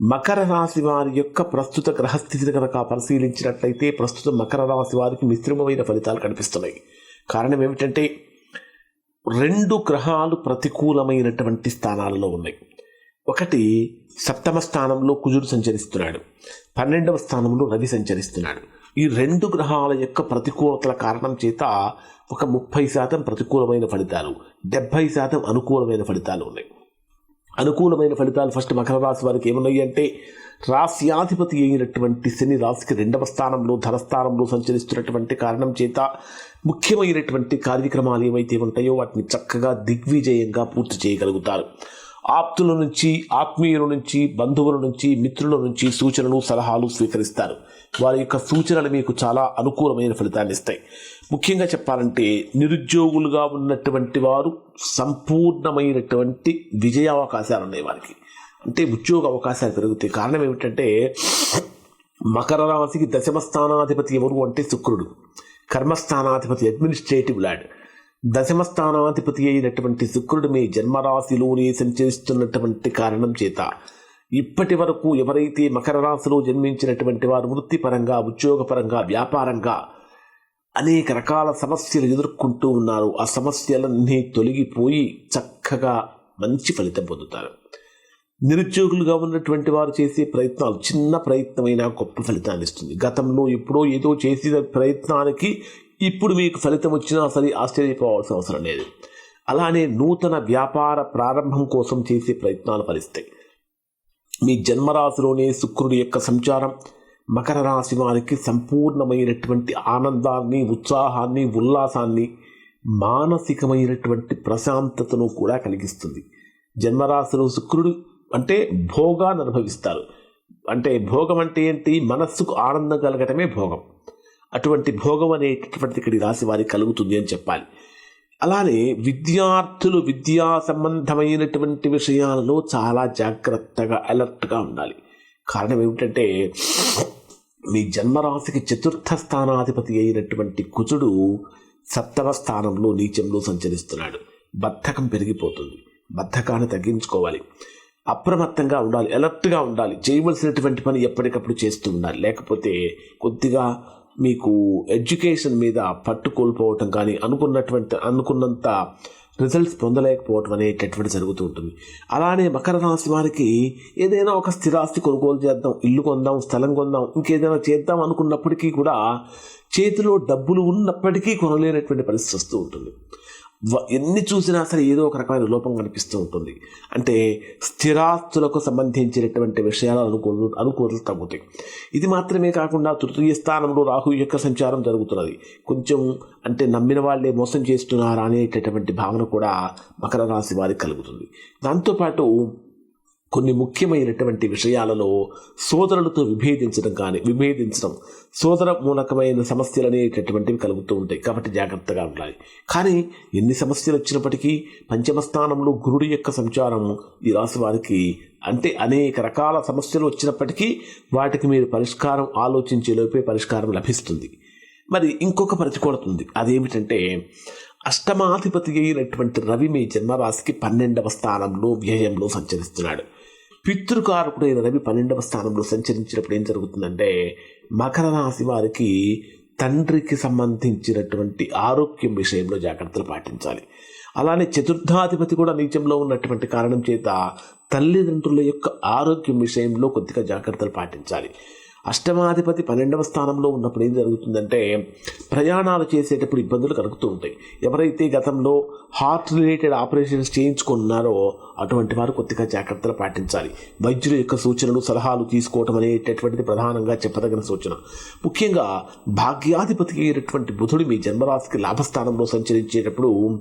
మకర రాశి వారి యొక్క ప్రస్తుత గ్రహస్థితిని కనుక పరిశీలించినట్లయితే ప్రస్తుతం మకర రాశి వారికి మిశ్రమమైన ఫలితాలు కనిపిస్తున్నాయి. కారణం ఏమిటంటే రెండు గ్రహాలు ప్రతికూలమైనటువంటి స్థానాలలో ఉన్నాయి. ఒకటి సప్తమ స్థానంలో కుజుడు సంచరిస్తున్నాడు. పన్నెండవ స్థానంలో రవి సంచరిస్తున్నాడు. ఈ రెండు గ్రహాల యొక్క ప్రతికూలతల కారణం చేత ఒక ముప్పై శాతం ప్రతికూలమైన ఫలితాలు డెబ్భై శాతం అనుకూలమైన ఫలితాలు ఉన్నాయి. అనుకూలమైన ఫలితాలు ఫస్ట్ మకర రాశి వారికి ఏమున్నాయి అంటే రాశ్యాధిపతి అయినటువంటి శని రాశికి రెండవ స్థానంలో ధనస్థానంలో సంచరిస్తున్నటువంటి కారణం చేత ముఖ్యమైనటువంటి కార్యక్రమాలు ఏవైతే ఉంటాయో వాటిని చక్కగా దిగ్విజయంగా పూర్తి చేయగలుగుతారు. ఆప్తుల నుంచి ఆత్మీయుల నుంచి బంధువుల నుంచి మిత్రుల నుంచి సూచనలు సలహాలు స్వీకరిస్తారు. వారి యొక్క సూచనలు మీకు చాలా అనుకూలమైన ఫలితాన్ని ఇస్తాయి. ముఖ్యంగా చెప్పాలంటే నిరుద్యోగులుగా ఉన్నటువంటి వారు సంపూర్ణమైనటువంటి విజయావకాశాలు ఉన్నాయి వారికి. అంటే ఉద్యోగ అవకాశాలు పెరుగుతాయి. కారణం ఏమిటంటే మకర రాశికి దశమ స్థానాధిపతి ఎవరు అంటే శుక్రుడు. కర్మస్థానాధిపతి అడ్మినిస్ట్రేటివ్ ల్యాడ్ దశమ స్థానాధిపతి అయినటువంటి శుక్రుడు మీ జన్మరాశిలోనే సంచరిస్తున్నటువంటి కారణం చేత ఇప్పటి వరకు ఎవరైతే మకర రాశిలో జన్మించినటువంటి వారు వృత్తిపరంగా ఉద్యోగపరంగా వ్యాపారంగా అనేక రకాల సమస్యలు ఎదుర్కొంటూ ఉన్నారు. ఆ సమస్యలన్నీ తొలగిపోయి చక్కగా మంచి ఫలితం పొందుతారు. నిరుద్యోగులుగా ఉన్నటువంటి వారు చేసే ప్రయత్నాలు చిన్న ప్రయత్నమైనా గొప్ప ఫలితాన్ని ఇస్తుంది. గతంలో ఎప్పుడో ఏదో చేసిన ప్రయత్నానికి ఇప్పుడు మీకు ఫలితం వచ్చినా సరే ఆశ్చర్యపోవాల్సిన అవసరం లేదు. అలానే నూతన వ్యాపార ప్రారంభం కోసం చేసే ప్రయత్నాలు ఫలిస్తాయి. మీ జన్మరాశిలోనే శుక్రుడి యొక్క సంచారం మకర రాశి వారికి సంపూర్ణమైనటువంటి ఆనందాన్ని ఉత్సాహాన్ని ఉల్లాసాన్ని మానసికమైనటువంటి ప్రశాంతతను కూడా కలిగిస్తుంది. జన్మరాశిలో శుక్రుడు అంటే భోగాన్ని అనుభవిస్తారు. అంటే భోగం అంటే ఏంటి? మనస్సుకు ఆనందం కలగటమే భోగం. అటువంటి భోగం అనేటటువంటిది ఇక్కడ రాశి వారికి కలుగుతుంది అని చెప్పాలి. అలానే విద్యార్థులు విద్యా సంబంధమైనటువంటి విషయాలలో చాలా జాగ్రత్తగా అలర్ట్గా ఉండాలి. కారణం ఏమిటంటే మీ జన్మరాశికి చతుర్థ స్థానాధిపతి అయినటువంటి కుజుడు సప్తమ స్థానంలో నీచంలో సంచరిస్తున్నాడు. బద్ధకం పెరిగిపోతుంది. బద్ధకాన్ని తగ్గించుకోవాలి. అప్రమత్తంగా ఉండాలి. అలర్ట్గా ఉండాలి. చేయవలసినటువంటి పని ఎప్పటికప్పుడు చేస్తూ ఉండాలి. లేకపోతే కొద్దిగా మీకు ఎడ్యుకేషన్ మీద పట్టు కోల్పోవటం కానీ అనుకున్నటువంటి అనుకున్నంత రిజల్ట్స్ పొందలేకపోవటం అనేటటువంటి జరుగుతూ ఉంటుంది. అలానే మకర రాశి వారికి ఏదైనా ఒక స్థిరాస్తి కొనుగోలు చేద్దాం ఇల్లు కొందాం స్థలం కొందాం ఇంకేదైనా చేద్దాం అనుకున్నప్పటికీ కూడా చేతిలో డబ్బులు ఉన్నప్పటికీ కొనలేనటువంటి పరిస్థితి వస్తూ ఉంటుంది. ఎన్ని చూసినా సరే ఏదో ఒక రకమైన లోపం కనిపిస్తూ ఉంటుంది. అంటే స్థిరాస్తులకు సంబంధించినటువంటి విషయాలు అనుకూలు అనుకూలత తగ్గుతాయి ఇది మాత్రమే కాకుండా తృతీయ స్థానంలో రాహు యొక్క సంచారం జరుగుతున్నది. కొంచెం అంటే నమ్మిన వాళ్ళే మోసం చేస్తున్నారా అనేటటువంటి భావన కూడా మకర రాశి వారికి కలుగుతుంది. దాంతోపాటు కొన్ని ముఖ్యమైనటువంటి విషయాలలో సోదరులతో విభేదించడం కానీ విభేదించడం సోదర మూలకమైన సమస్యలు అనేటటువంటివి కలుగుతూ ఉంటాయి. కాబట్టి జాగ్రత్తగా ఉండాలి. కానీ ఎన్ని సమస్యలు వచ్చినప్పటికీ పంచమ స్థానంలో గురుడి యొక్క సంచారం ఈ రాశి వారికి అంటే అనేక రకాల సమస్యలు వచ్చినప్పటికీ వాటికి మీరు పరిష్కారం ఆలోచించే లోపే పరిష్కారం లభిస్తుంది. మరి ఇంకొక ప్రతికూలత ఉంది. అదేమిటంటే అష్టమాధిపతి అయినటువంటి రవి మీ జన్మరాశికి పన్నెండవ స్థానంలో వ్యయంలో సంచరిస్తున్నాడు. పితృకారకుడైన రవి పన్నెండవ స్థానంలో సంచరించినప్పుడు ఏం జరుగుతుందంటే మకర రాశి వారికి తండ్రికి సంబంధించినటువంటి ఆరోగ్యం విషయంలో జాగ్రత్తలు పాటించాలి. అలానే చతుర్థాధిపతి కూడా నీచంలో ఉన్నటువంటి కారణం చేత తల్లిదండ్రుల యొక్క ఆరోగ్యం విషయంలో కొద్దిగా జాగ్రత్తలు పాటించాలి. అష్టమాధిపతి పన్నెండవ స్థానంలో ఉన్నప్పుడు ఏం జరుగుతుందంటే ప్రయాణాలు చేసేటప్పుడు ఇబ్బందులు కలుగుతూ ఉంటాయి. ఎవరైతే గతంలో హార్ట్ రిలేటెడ్ ఆపరేషన్స్ చేయించుకున్నారో అటువంటి వారు కొద్దిగా జాగ్రత్తలు పాటించాలి. వైద్యుల యొక్క సూచనలు సలహాలు తీసుకోవటం అనేటటువంటిది ప్రధానంగా చెప్పదగిన సూచన. ముఖ్యంగా భాగ్యాధిపతి అయినటువంటి బుధుడు మీ జన్మరాశికి లాభస్థానంలో సంచరించేటప్పుడు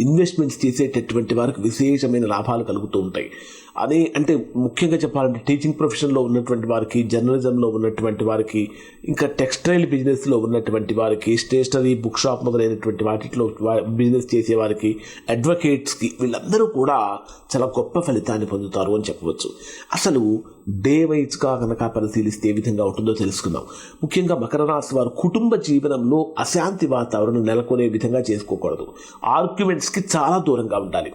ఇన్వెస్ట్మెంట్స్ చేసేటటువంటి వారికి విశేషమైన లాభాలు కలుగుతూ ఉంటాయి. అదే అంటే ముఖ్యంగా చెప్పాలంటే టీచింగ్ ప్రొఫెషన్లో ఉన్నటువంటి వారికి జర్నలిజంలో ఉన్నటువంటి వారికి ఇంకా టెక్స్టైల్ బిజినెస్లో ఉన్నటువంటి వారికి స్టేషనరీ బుక్ షాప్ మొదలైనటువంటి వాటిలో బిజినెస్ చేసే వారికి అడ్వకేట్స్కి వీళ్ళందరూ కూడా చాలా గొప్ప ఫలితాన్ని పొందుతారు అని చెప్పవచ్చు. అసలు డే వైజ్గా కనుక పరిశీలిస్తే ఏ విధంగా ఉంటుందో తెలుసుకుందాం. ముఖ్యంగా మకర రాశి వారు కుటుంబ జీవనంలో అశాంతి వాతావరణం నెలకొనే విధంగా చేసుకోకూడదు. ఆర్గ్యుమెంట్స్కి చాలా దూరంగా ఉండాలి.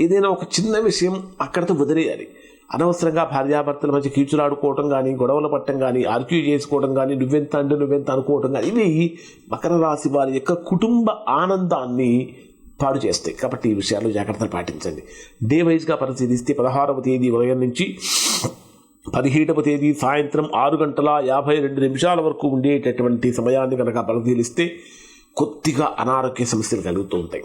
ఏదైనా ఒక చిన్న విషయం అక్కడితో వదిలేయాలి. అనవసరంగా భార్యాభర్తల మధ్య కీచులాడుకోవటం కానీ గొడవలు పట్టడం కానీ ఆర్గ్యూ చేసుకోవడం కానీ నువ్వెంత అంటే నువ్వెంత అనుకోవటం కానీ ఇవి మకర రాశి వారి యొక్క కుటుంబ ఆనందాన్ని పాడు చేస్తాయి. కాబట్టి ఈ విషయాల్లో జాగ్రత్తలు పాటించండి. డే వైజ్గా పరిశీలిస్తే పదహారవ తేదీ ఉదయం నుంచి పదిహేడవ తేదీ సాయంత్రం ఆరు గంటల యాభై రెండు నిమిషాల వరకు ఉండేటటువంటి సమయాన్ని కనుక పరిశీలిస్తే కొద్దిగా అనారోగ్య సమస్యలు కలుగుతూ ఉంటాయి.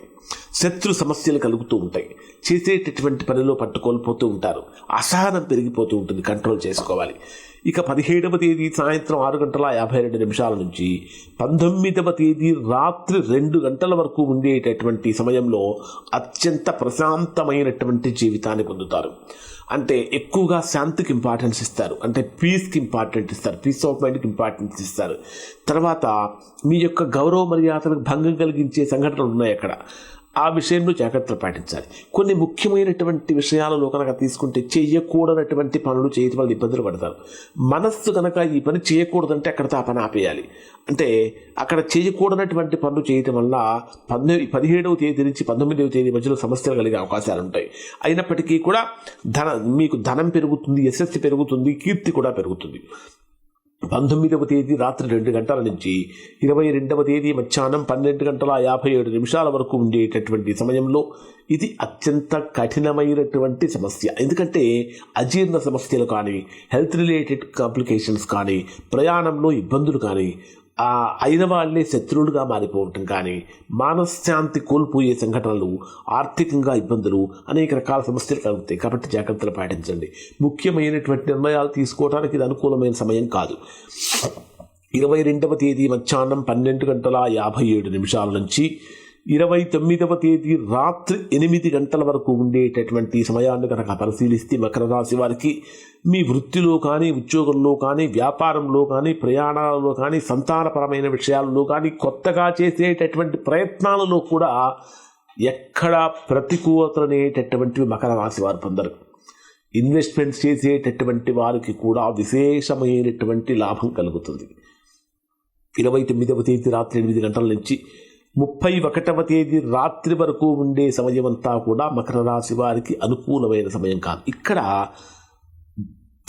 శత్రు సమస్యలు కలుగుతూ ఉంటాయి. చేసేటటువంటి పనిలో పట్టుకోల్పోతూ ఉంటారు. అసహనం పెరిగిపోతూ ఉంటుంది. కంట్రోల్ చేసుకోవాలి. ఇక పదిహేడవ తేదీ సాయంత్రం ఆరు గంటల యాభై రెండు నిమిషాల నుంచి పంతొమ్మిదవ తేదీ రాత్రి రెండు గంటల వరకు ఉండేటటువంటి సమయంలో అత్యంత ప్రశాంతమైనటువంటి జీవితాన్ని పొందుతారు. అంటే ఎక్కువగా శాంతికి ఇంపార్టెన్స్ ఇస్తారు. అంటే పీస్కి ఇంపార్టెంట్ ఇస్తారు. పీస్ ఆఫ్ మైండ్కి ఇంపార్టెన్స్ ఇస్తారు. తర్వాత మీ యొక్క గౌరవ మర్యాదలకు భంగం కలిగించే సంఘటనలు ఉన్నాయి అక్కడ. ఆ విషయంలో జాగ్రత్తలు పాటించాలి. కొన్ని ముఖ్యమైనటువంటి విషయాలలో కనుక తీసుకుంటే చేయకూడనటువంటి పనులు చేయటం వల్ల ఇబ్బందులు పడతారు. మనస్సు కనుక ఈ పని చేయకూడదంటే అక్కడితో ఆ పని ఆపేయాలి. అంటే అక్కడ చేయకూడనటువంటి పనులు చేయటం వల్ల పంతొమ్మిది పదిహేడవ తేదీ నుంచి పంతొమ్మిదవ తేదీ మధ్యలో సమస్యలు కలిగే అవకాశాలు ఉంటాయి. అయినప్పటికీ కూడా ధన మీకు ధనం పెరుగుతుంది యశస్సు పెరుగుతుంది కీర్తి కూడా పెరుగుతుంది. పంతొమ్మిదవ తేదీ రాత్రి రెండు గంటల నుంచి ఇరవై రెండవ తేదీ మధ్యాహ్నం పన్నెండు గంటల యాభై ఏడు నిమిషాల వరకు ఉండేటటువంటి సమయంలో ఇది అత్యంత కఠినమైనటువంటి సమస్య. ఎందుకంటే అజీర్ణ సమస్యలు కానీ హెల్త్ రిలేటెడ్ కాంప్లికేషన్స్ కానీ ప్రయాణంలో ఇబ్బందులు కానీ అయిన వాళ్ళే శత్రువులుగా మారిపోవటం కానీ మానశ్శాంతి కోల్పోయే సంఘటనలు ఆర్థికంగా ఇబ్బందులు అనేక రకాల సమస్యలు కలుగుతాయి. కాబట్టి జాగ్రత్తలు పాటించండి. ముఖ్యమైనటువంటి నిర్ణయాలు తీసుకోవడానికి ఇది అనుకూలమైన సమయం కాదు. ఇరవై రెండవ తేదీ మధ్యాహ్నం పన్నెండు గంటల యాభై ఏడు నిమిషాల నుంచి ఇరవై తొమ్మిదవ తేదీ రాత్రి ఎనిమిది గంటల వరకు ఉండేటటువంటి సమయాన్ని కనుక పరిశీలిస్తే మకర రాశి వారికి మీ వృత్తిలో కానీ ఉద్యోగంలో కానీ వ్యాపారంలో కానీ ప్రయాణాలలో కానీ సంతానపరమైన విషయాల్లో కానీ కొత్తగా చేసేటటువంటి ప్రయత్నాలలో కూడా ఎక్కడా ప్రతికూలతనేటటువంటివి మకర రాశి వారు పొందరు. ఇన్వెస్ట్మెంట్స్ చేసేటటువంటి వారికి కూడా విశేషమైనటువంటి లాభం కలుగుతుంది. ఇరవై తొమ్మిదవ తేదీ రాత్రి ఎనిమిది గంటల నుంచి ముప్పై ఒకటవ తేదీ రాత్రి వరకు ఉండే సమయమంతా కూడా మకర రాశి వారికి అనుకూలమైన సమయం కాదు. ఇక్కడ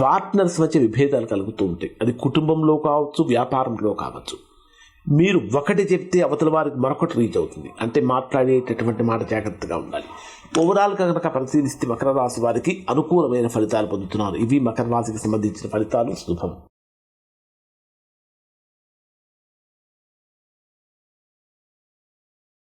పార్ట్నర్స్ మధ్య విభేదాలు కలుగుతూ ఉంటాయి. అది కుటుంబంలో కావచ్చు వ్యాపారంలో కావచ్చు. మీరు ఒకటి చెప్తే అవతల వారికి మరొకటి రీచ్ అవుతుంది. అంటే మాట్లాడేటటువంటి మాట జాగ్రత్తగా ఉండాలి. ఓవరాల్గా కనుక పరిశీలిస్తే మకర రాశి వారికి అనుకూలమైన ఫలితాలు పొందుతున్నారు. ఇవి మకర రాశికి సంబంధించిన ఫలితాలు. శుభం.